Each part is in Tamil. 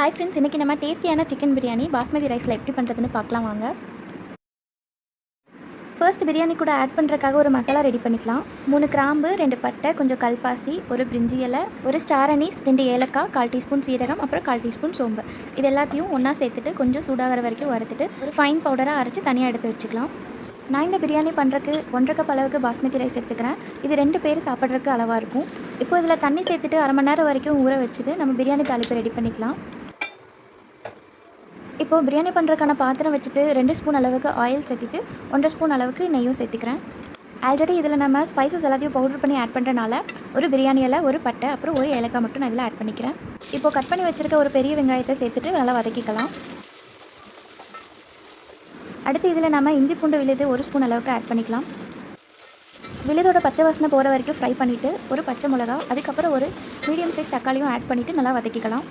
ஹாய் ஃப்ரெண்ட்ஸ் இன்றைக்கி நம்ம டேஸ்டியான சிக்கன் பிரியாணி பாஸ்மதி ரைஸில் எப்படி பண்ணுறதுன்னு பார்க்கலாம் வாங்க. ஃபர்ஸ்ட் பிரியாணி கூட ஆட் பண்ணுறதுக்காக ஒரு மசாலா ரெடி பண்ணிக்கலாம். மூணு கிராம்பு ரெண்டு பட்டை கொஞ்சம் கல்பாசி ஒரு பிரிஞ்சி இலை ஒரு ஸ்டார் அனீஸ் ரெண்டு ஏலக்காய் கால் டீஸ்பூன் சீரகம் அப்புறம் கால் டீஸ்பூன் சோம்பு. இது எல்லாத்தையும் ஒன்றா சேர்த்துட்டு கொஞ்சம் சூடாகிற வரைக்கும் வறுத்துட்டு ஒரு ஃபைன் பவுடராக அரைச்சி தனியாக எடுத்து வச்சுக்கலாம். நான் இந்த பிரியாணி பண்ணுறக்கு ஒன்றரை கப் அளவுக்கு பாஸ்மதி ரைஸ் எடுத்துக்கிறேன். இது ரெண்டு பேர் சாப்பிட்றதுக்கு அளவாக இருக்கும். இப்போ இதில் தண்ணி சேர்த்துட்டு அரை மணி நேரம் வரைக்கும் ஊற வச்சுட்டு நம்ம பிரியாணி தாளிப்பு ரெடி பண்ணிக்கலாம். இப்போது பிரியாணி பண்ணுறதுக்கான பாத்திரம் வச்சுட்டு ரெண்டு ஸ்பூன் அளவுக்கு ஆயில் சேர்த்திட்டு ஒன்றரை ஸ்பூன் அளவுக்கு நெய்யும் சேர்த்துக்கிறேன். ஆல்ரெடி இதில் நம்ம ஸ்பைசஸ் எல்லாத்தையும் பவுடர் பண்ணி ஆட் பண்ணுறனால ஒரு பிரியாணியில் ஒரு பட்டை அப்புறம் ஒரு ஏலக்காய் மட்டும் நான் இதில் ஆட் பண்ணிக்கிறேன். இப்போது கட் பண்ணி வச்சுருக்க ஒரு பெரிய வெங்காயத்தை சேர்த்துட்டு நல்லா வதக்கிக்கலாம். அடுத்து இதில் நம்ம இஞ்சி பூண்டு விழுது ஒரு ஸ்பூன் அளவுக்கு ஆட் பண்ணிக்கலாம். விழுதோட பச்சை வாசனை போகிற வரைக்கும் ஃப்ரை பண்ணிவிட்டு ஒரு பச்சை மிளகா அதுக்கப்புறம் ஒரு மீடியம் சைஸ் தக்காளியும் ஆட் பண்ணிவிட்டு நல்லா வதக்கிக்கலாம்.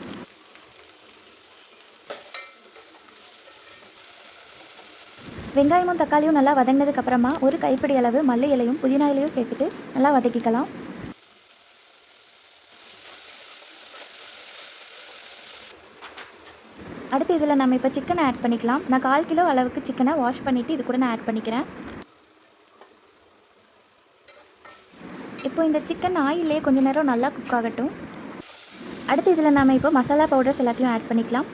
வெங்காயமும் தக்காளியும் நல்லா வதங்கினதுக்கு அப்புறமா ஒரு கைப்பிடி அளவு மல்லி இலையும் புதினா இலையும் சேர்த்துட்டு நல்லா வதக்கிக்கலாம். அடுத்து இதில் நம்ம இப்போ சிக்கனை ஆட் பண்ணிக்கலாம். நான் கால் கிலோ அளவுக்கு சிக்கனை வாஷ் பண்ணிவிட்டு இது கூட நான் ஆட் பண்ணிக்கிறேன். இப்போ இந்த சிக்கன் ஆயிலே கொஞ்சம் நேரம் நல்லா குக் ஆகட்டும். அடுத்து இதில் நம்ம இப்போ மசாலா பவுடர்ஸ் எல்லாத்தையும் ஆட் பண்ணிக்கலாம்.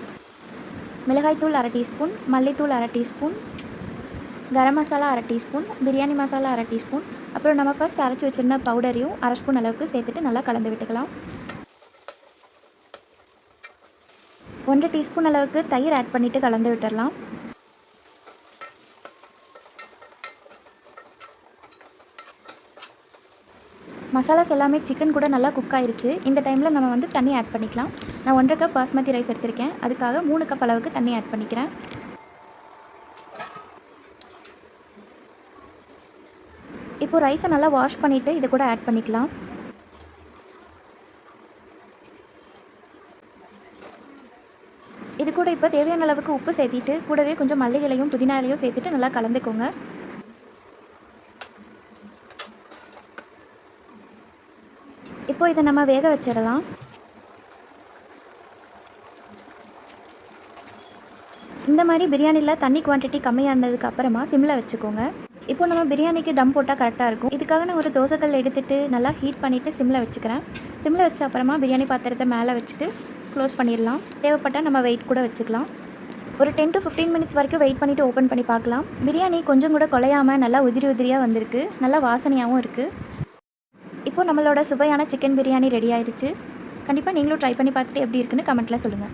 மிளகாய்த்தூள் அரை டீஸ்பூன் மல்லித்தூள் அரை டீஸ்பூன் கரம் மசாலா அரை டீஸ்பூன் பிரியாணி மசாலா அரை டீஸ்பூன் அப்புறம் நம்ம ஃபர்ஸ்ட் அரைச்சி வச்சுருந்த பவுடரையும் அரை ஸ்பூன் அளவுக்கு சேர்த்துட்டு நல்லா கலந்து விட்டுக்கலாம். ஒன்றரை டீஸ்பூன் அளவுக்கு தயிர் ஆட் பண்ணிவிட்டு கலந்து விட்டுடலாம் மசாலாஸ் எல்லாமே சிக்கன் கூட நல்லா குக் ஆயிருச்சு. இந்த டைமில் நம்ம வந்து தண்ணி ஆட் பண்ணிக்கலாம். நான் ஒன்றரை கப் பாஸ்மதி ரைஸ் எடுத்திருக்கேன். அதுக்காக மூணு கப் அளவுக்கு தண்ணி ஆட் பண்ணிக்கிறேன். இப்போ ரைஸை நல்லா வாஷ் பண்ணிவிட்டு இதை கூட ஆட் பண்ணிக்கலாம். இது கூட இப்போ தேவையான அளவுக்கு உப்பு சேர்த்திட்டு கூடவே கொஞ்சம் மல்லிகளையும் புதினா இலையும் சேர்த்துட்டு நல்லா கலந்துக்கோங்க. இப்போ இதை நம்ம வேக வச்சிடலாம். இந்த மாதிரி பிரியாணியில் தண்ணி குவான்டிட்டி கம்மியானதுக்கு அப்புறமா சிம்மில் வச்சுக்கோங்க. இப்போ நம்ம பிரியாணிக்கு தம் போட்டால் கரெக்டாக இருக்கும். இதுக்காக நான் ஒரு தோசைக்கல் எடுத்துட்டு நல்லா ஹீட் பண்ணிவிட்டு சிம்மில் வச்சுக்கிறேன். சிம்மில் வச்ச அப்புறமா பிரியாணி பாத்திரத்தை மேலே வச்சுட்டு க்ளோஸ் பண்ணிடலாம். தேவைப்பட்டால் நம்ம வெயிட் கூட வச்சுக்கலாம். ஒரு டென் டு ஃபிஃப்டீன் மினிட்ஸ் வரைக்கும் வெயிட் பண்ணிவிட்டு ஓப்பன் பண்ணி பார்க்கலாம். பிரியாணி கொஞ்சம் கூட குலையாமல் நல்லா உதிரி உதிரியாக வந்திருக்கு. நல்லா வாசனையாகவும் இருக்குது இப்போ நம்மளோட சுவையான சிக்கன் பிரியாணி ரெடி ஆயிடுச்சு கண்டிப்பாக நீங்களும் ட்ரை பண்ணி பார்த்துட்டு எப்படி இருக்குன்னு கமெண்ட்டில் சொல்லுங்கள்